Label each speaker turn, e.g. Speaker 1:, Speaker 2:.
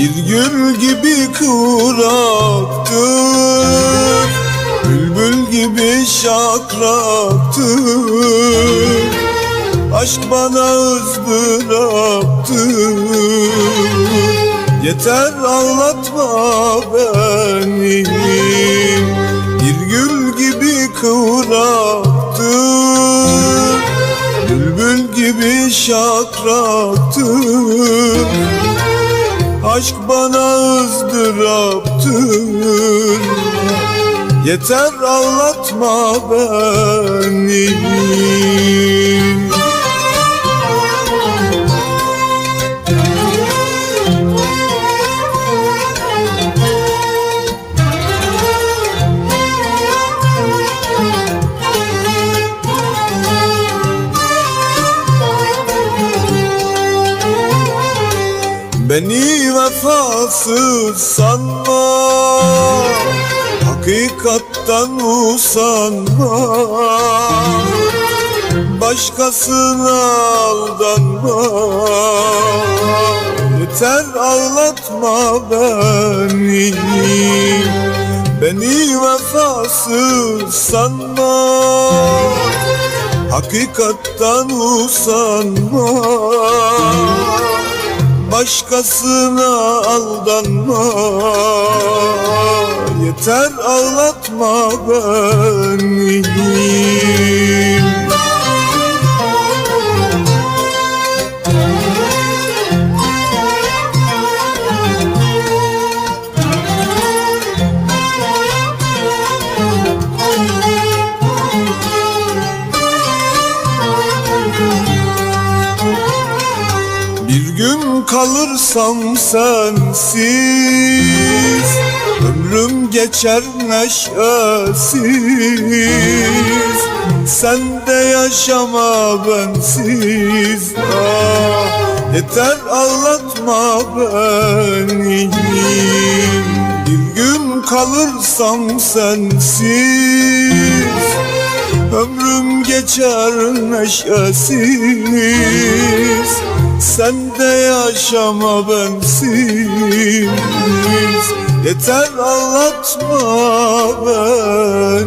Speaker 1: Bir gül gibi kuraktır. Bülbül gibi şakraktır. Aşk bana öz bıraktı Yeter ağlatma beni. Bir gül gibi kıvraktı Bülbül gibi şakraktı Aşk bana ızdıraptır Yeter ağlatma beni Beni vefasız sanma. Hakikattan usanma. Başkasına aldanma. Yeter ağlatma beni. Beni vefasız sanma. Hakikattan usanma Başkasına aldanma. Yeter ağlatma beni kalırsam sensiz Ömrüm geçer neşesiz. Sen de yaşama bensiz. Ah, Yeter ağlatma beni. Bir gün kalırsam sensiz Ömrüm geçer neşesiz sen de yaşama bensiz. Yeter ağlatma beni